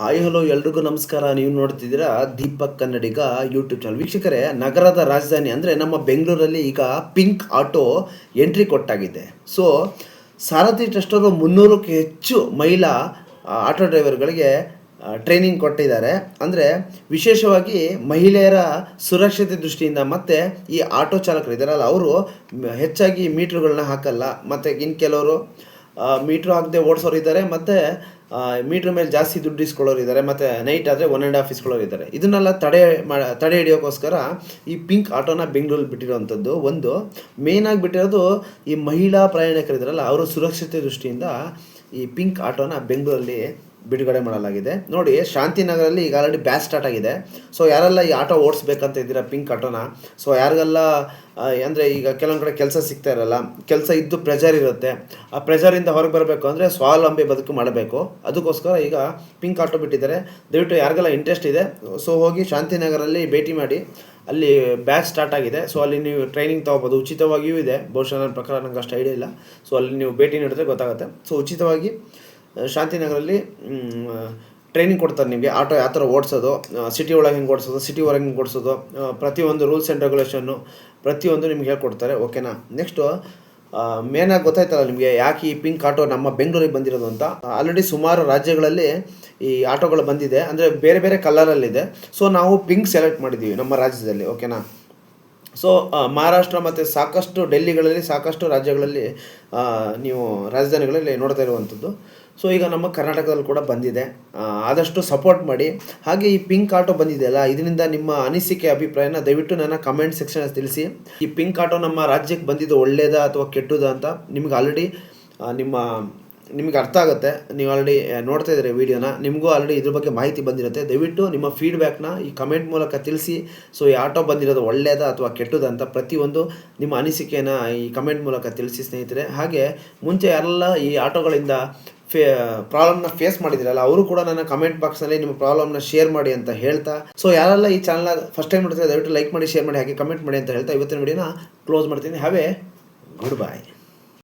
Hi hello ಎಲ್ರಿಗೂ ನಮಸ್ಕಾರ. ನೀವು ನೋಡ್ತಿದ್ದೀರಾ ದೀಪಕ್ ಕನ್ನಡಿಗ ಯೂಟ್ಯೂಬ್ ಚಾನಲ್ ವೀಕ್ಷಕರೇ, ನಗರದ ರಾಜಧಾನಿ ಅಂದರೆ ನಮ್ಮ ಬೆಂಗಳೂರಲ್ಲಿ ಈಗ ಪಿಂಕ್ ಆಟೋ ಎಂಟ್ರಿ ಕೊಟ್ಟಾಗಿದೆ. ಸೊ ಸಾರಥಿ ಟ್ರಸ್ಟ್ ಅವರು ಮುನ್ನೂರಕ್ಕೂ ಹೆಚ್ಚು ಮಹಿಳಾ ಆಟೋ ಡ್ರೈವರ್ಗಳಿಗೆ ಟ್ರೈನಿಂಗ್ ಕೊಟ್ಟಿದ್ದಾರೆ. ಅಂದರೆ ವಿಶೇಷವಾಗಿ ಮಹಿಳೆಯರ ಸುರಕ್ಷತೆ ದೃಷ್ಟಿಯಿಂದ ಮತ್ತು ಈ ಆಟೋ ಚಾಲಕರು ಇದ್ದಾರಲ್ಲ ಅವರು ಹೆಚ್ಚಾಗಿ ಮೀಟ್ರ್ಗಳನ್ನ ಹಾಕಲ್ಲ. ಮತ್ತು ಇನ್ನು ಕೆಲವರು ಮೀಟ್ರ್ ಆಗದೆ ಓಡಿಸೋರು ಇದ್ದಾರೆ, ಮತ್ತು ಮೀಟ್ರ್ ಮೇಲೆ ಜಾಸ್ತಿ ದುಡ್ಡು ಇಸ್ಕೊಳ್ಳೋರು ಇದ್ದಾರೆ, ಮತ್ತು ನೈಟ್ ಆದರೆ ಒನ್ ಆ್ಯಂಡ್ ಹಾಫ್ ಇಸ್ಕೊಳ್ಳೋರು ಇದ್ದಾರೆ. ಇದನ್ನೆಲ್ಲ ತಡೆ ಮಾ, ತಡೆ ಹಿಡಿಯೋಕ್ಕೋಸ್ಕರ ಈ ಪಿಂಕ್ ಆಟೋನ ಬೆಂಗಳೂರಲ್ಲಿ ಬಿಟ್ಟಿರೋವಂಥದ್ದು. ಒಂದು ಮೇಯ್ನಾಗಿ ಬಿಟ್ಟಿರೋದು ಈ ಮಹಿಳಾ ಪ್ರಯಾಣಿಕರಿದ್ದಾರಲ್ಲ, ಅವರ ಸುರಕ್ಷತೆ ದೃಷ್ಟಿಯಿಂದ ಈ ಪಿಂಕ್ ಆಟೋನ ಬೆಂಗಳೂರಲ್ಲಿ ಬಿಡುಗಡೆ ಮಾಡಲಾಗಿದೆ. ನೋಡಿ, ಶಾಂತಿನಗರಲ್ಲಿ ಈಗ ಆಲ್ರೆಡಿ ಬ್ಯಾಚ್ ಸ್ಟಾರ್ಟ್ ಆಗಿದೆ. ಸೊ ಯಾರೆಲ್ಲ ಈ ಆಟೋ ಓಡಿಸ್ಬೇಕಂತ ಇದ್ದೀರಾ ಪಿಂಕ್ ಆಟೋನ? ಸೊ ಯಾರಿಗೆಲ್ಲ ಅಂದರೆ ಈಗ ಕೆಲವೊಂದು ಕಡೆ ಕೆಲಸ ಸಿಗ್ತಾ ಇರಲ್ಲ, ಕೆಲಸ ಇದ್ದು ಪ್ರೆಷರ್ ಇರುತ್ತೆ. ಆ ಪ್ರೆಷರಿಂದ ಹೊರಗೆ ಬರಬೇಕು ಅಂದರೆ ಸ್ವಾವಲಂಬಿ ಬದುಕು ಮಾಡಬೇಕು. ಅದಕ್ಕೋಸ್ಕರ ಈಗ ಪಿಂಕ್ ಆಟೋ ಬಿಟ್ಟಿದ್ದಾರೆ. ದಯವಿಟ್ಟು ಯಾರಿಗೆಲ್ಲ ಇಂಟ್ರೆಸ್ಟ್ ಇದೆ ಸೊ ಹೋಗಿ ಶಾಂತಿನಗರಲ್ಲಿ ಭೇಟಿ ಮಾಡಿ. ಅಲ್ಲಿ ಬ್ಯಾಚ್ ಸ್ಟಾರ್ಟ್ ಆಗಿದೆ. ಸೊ ಅಲ್ಲಿ ನೀವು ಟ್ರೈನಿಂಗ್ ತೊಗೋಬೋದು. ಉಚಿತವಾಗಿಯೂ ಇದೆ. ಬಹುಶಃ ನನ್ನ ಪ್ರಕಾರ ನನಗೆ ಅಷ್ಟು ಐಡಿಯಾ ಇಲ್ಲ. ಸೊ ಅಲ್ಲಿ ನೀವು ಭೇಟಿ ನೀಡಿದ್ರೆ ಗೊತ್ತಾಗುತ್ತೆ. ಸೊ ಉಚಿತವಾಗಿ ಶಾಂತಿನಗರಲ್ಲಿ ಟ್ರೈನಿಂಗ್ ಕೊಡ್ತಾರೆ ನಿಮಗೆ. ಆಟೋ ಯಾವ ಥರ ಓಡಿಸೋದು ಸಿಟಿ ಒಳಗೆ ಹೆಂಗೆ ಓಡಿಸೋದು ಸಿಟಿ ಹೊರಗೆ ಹಿಂಗೆ ಓಡಿಸೋದು ಪ್ರತಿಯೊಂದು ರೂಲ್ಸ್ ಆ್ಯಂಡ್ ರೆಗ್ಯುಲೇಷನ್ನು ಪ್ರತಿಯೊಂದು ನಿಮ್ಗೆ ಹೇಳ್ಕೊಡ್ತಾರೆ. ಓಕೆನಾ ನೆಕ್ಸ್ಟು ಮೇನಾಗಿ ಗೊತ್ತಾಯ್ತಲ್ಲ ನಿಮಗೆ ಯಾಕೆ ಈ ಪಿಂಕ್ ಆಟೋ ನಮ್ಮ ಬೆಂಗಳೂರಿಗೆ ಬಂದಿರೋದು ಅಂತ? ಆಲ್ರೆಡಿ ಸುಮಾರು ರಾಜ್ಯಗಳಲ್ಲಿ ಈ ಆಟೋಗಳು ಬಂದಿದೆ. ಅಂದರೆ ಬೇರೆ ಬೇರೆ ಕಲರಲ್ಲಿದೆ ಸೊ ನಾವು ಪಿಂಕ್ ಸೆಲೆಕ್ಟ್ ಮಾಡಿದ್ದೀವಿ ನಮ್ಮ ರಾಜ್ಯದಲ್ಲಿ. ಓಕೆನಾ ಸೊ ಮಹಾರಾಷ್ಟ್ರ ಮತ್ತು ಸಾಕಷ್ಟು ಡೆಲ್ಲಿಗಳಲ್ಲಿ, ಸಾಕಷ್ಟು ರಾಜ್ಯಗಳಲ್ಲಿ ನೀವು ರಾಜಧಾನಿಗಳಲ್ಲಿ ನೋಡ್ತಾ ಇರುವಂಥದ್ದು. ಸೊ ಈಗ ನಮ್ಮ ಕರ್ನಾಟಕದಲ್ಲಿ ಕೂಡ ಬಂದಿದೆ. ಆದಷ್ಟು ಸಪೋರ್ಟ್ ಮಾಡಿ. ಹಾಗೆ ಈ ಪಿಂಕ್ ಆಟೋ ಬಂದಿದೆಯಲ್ಲ ಇದರಿಂದ ನಿಮ್ಮ ಅನಿಸಿಕೆ, ಅಭಿಪ್ರಾಯನ ದಯವಿಟ್ಟು ನನ್ನ ಕಮೆಂಟ್ ಸೆಕ್ಷನ್ ತಿಳಿಸಿ. ಈ ಪಿಂಕ್ ಆಟೋ ನಮ್ಮ ರಾಜ್ಯಕ್ಕೆ ಬಂದಿದ್ದು ಒಳ್ಳೆಯದಾ ಅಥವಾ ಕೆಟ್ಟದಾ ಅಂತ ನಿಮ್ಗೆ ಆಲ್ರೆಡಿ ನಿಮ್ಮ ನಿಮಗೆ ಅರ್ಥ ಆಗುತ್ತೆ. ನೀವು ಆಲ್ರೆಡಿ ನೋಡ್ತಾ ಇದ್ದೀರಿ ವಿಡಿಯೋನ ನಿಮಗೂ ಆಲ್ರೆಡಿ ಇದ್ರ ಬಗ್ಗೆ ಮಾಹಿತಿ ಬಂದಿರುತ್ತೆ. ದಯವಿಟ್ಟು ನಿಮ್ಮ ಫೀಡ್ಬ್ಯಾಕ್ನ ಈ ಕಮೆಂಟ್ ಮೂಲಕ ತಿಳಿಸಿ. ಸೊ ಈ ಆಟೋ ಬಂದಿರೋದು ಒಳ್ಳೆಯದ ಅಥವಾ ಕೆಟ್ಟದ ಅಂತ ಪ್ರತಿಯೊಂದು ನಿಮ್ಮ ಅನಿಸಿಕೆನ ಈ ಕಮೆಂಟ್ ಮೂಲಕ ತಿಳಿಸಿ ಸ್ನೇಹಿತರೆ. ಹಾಗೆ, ಮುಂಚೆ ಯಾರೆಲ್ಲ ಈ ಆಟೋಗಳಿಂದ ಫೇ ಪ್ರಾಬ್ಲಮ್ನ ಫೇಸ್ ಮಾಡಿದಿರಲ್ಲ, ಅವರು ಕೂಡ ನನ್ನ ಕಮೆಂಟ್ ಬಾಕ್ಸ್ನಲ್ಲಿ ನಿಮ್ಮ ಪ್ರಾಬ್ಲಮ್ನ ಶೇರ್ ಮಾಡಿ ಅಂತ ಹೇಳ್ತಾ. ಸೊ ಯಾರೆಲ್ಲ ಈ ಚಾನಲ್ ಫಸ್ಟ್ ಟೈಮ್ ನೋಡ್ತಾರೆ ದಯವಿಟ್ಟು ಲೈಕ್ ಮಾಡಿ ಶೇರ್ ಮಾಡಿ, ಹಾಗೆ ಕಮೆಂಟ್ ಮಾಡಿ ಅಂತ ಹೇಳ್ತಾ ಇವತ್ತಿನ ವಿಡಿಯೋನ ಕ್ಲೋಸ್ ಮಾಡ್ತೀನಿ. Have good bye